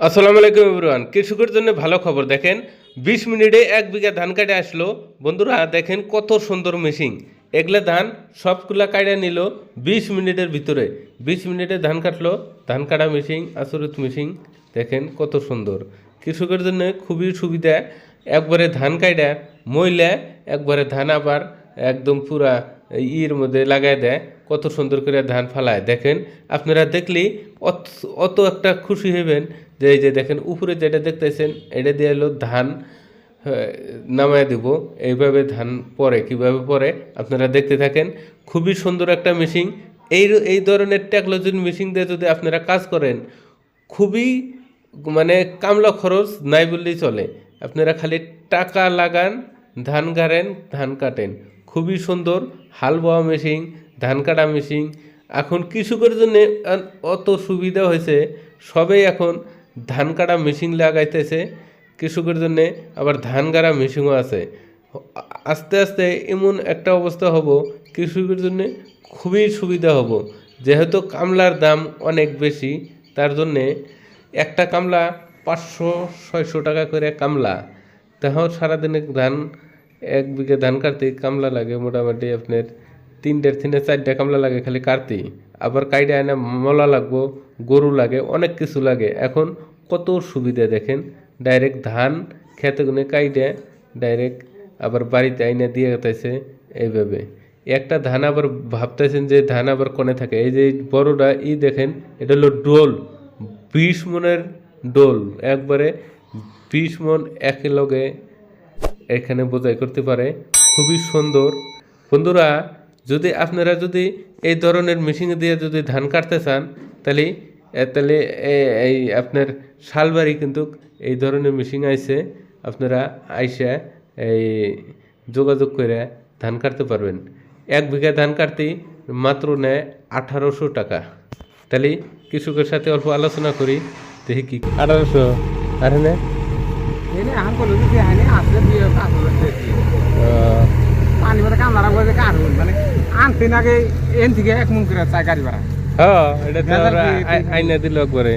আসসালামু আলাইকুম এভরিওয়ান। কৃষকের জন্য ভালো খবর দেখেন, বিশ মিনিটে এক বিঘা ধান কাটে আসলো। বন্ধুরা, দেখেন কত সুন্দর মেশিন। এগুলা ধান সবগুলা কাটে নিল বিশ মিনিটের ভিতরে। বিশ মিনিটে ধান কাটলো, ধান কাটা মেশিন আসরিত মেশিন। দেখেন কত সুন্দর। কৃষকের জন্য খুবই সুবিধা, একবারে ধান কাটা মইলা, একবারে ধান আবার একদম পুরা ইয়ের মধ্যে লাগাই দেয় কত সুন্দর করে ধান ফালায়। দেখেন আপনারা দেখলেই অত একটা খুশি হবেন যে এই যে দেখেন উপরে যেটা দেখতেছেন এটা দিয়ে হলো ধান হ্যাঁ, নামায় দেব। এইভাবে ধান পরে কীভাবে পরে আপনারা দেখতে থাকেন। খুবই সুন্দর একটা মেশিন। এই এই ধরনের টেকনোলজির মেশিন দিয়ে যদি আপনারা কাজ করেন খুবই মানে কামলা খরচ নাই বললেই চলে। আপনারা খালি টাকা লাগান ধান গাড়েন, ধান কাটেন। খুবই সুন্দর হাল বোয়া মেশিন, ধান কাটা মেশিন। এখন কৃষকের জন্য অত সুবিধা হয়েছে, সবাই এখন ধান কাটা মেশিন লাগাইতেছে। কৃষকের জন্য আবার ধান গাড়া মেশিনও আছে। আস্তে আস্তে এমন একটা অবস্থা হব, কৃষকের জন্য খুবই সুবিধা হব। যেহেতু কামলার দাম অনেক বেশি, তার জন্যে একটা কামলা পাঁচশো, ছয়শো টাকা করে কামলা। তাহাও সারাদিনে ধান, এক বিঘে ধান কাটতে কামলা লাগে মোটামুটি আপনার তিনটের তিনটে, চারটে কামলা লাগে খালি কাটতে আবার কাইডে আনা মলা লাগবো, গরু লাগে, অনেক কিছু লাগে। এখন কত সুবিধা দেখেন? ডাইরেক্ট ধান খেতে গুনে কাইডে ডাইরেক্ট আবার বাড়িতে আইনা দিয়ে গেতেছে এইভাবে। একটা ধান আবার ভাবতেছেন যে ধান আবার কোনে থাকে। এই যে বড়টা ই দেখেন, এটা হলো ডোল বিশ মনের ডোল। একবারে বিশ মন একই লগে এখানে বোঝাই করতে পারে, খুবই সুন্দর। বন্ধুরা, যদি আপনারা যদি এই ধরনের মেশিন দিয়ে যদি ধান কাটতে চান, তাহলে তাহলে এই আপনার শালবাড়ি কিন্তু এই ধরনের মেশিন আইছে, আপনারা আইসা এই যোগাযোগ করে ধান কাটতে পারবেন। এক বিঘা ধান কাটতে মাত্র নেয় আঠারোশো টাকা। তাহলে কৃষকের সাথে অল্প আলোচনা করি, দেখি কি আঠারোশো? আর হ্যাঁ এনে আহান করল যে আইনে আসলে দিয়ে কাটলো দেখি পানি মধ্যে কামলারা বলে কাটুন মানে আনতে নাগে এন থেকে এক মন করে চাই গাড়ি ভাড়া হ্যাঁ এটা আইনা দিল একবারে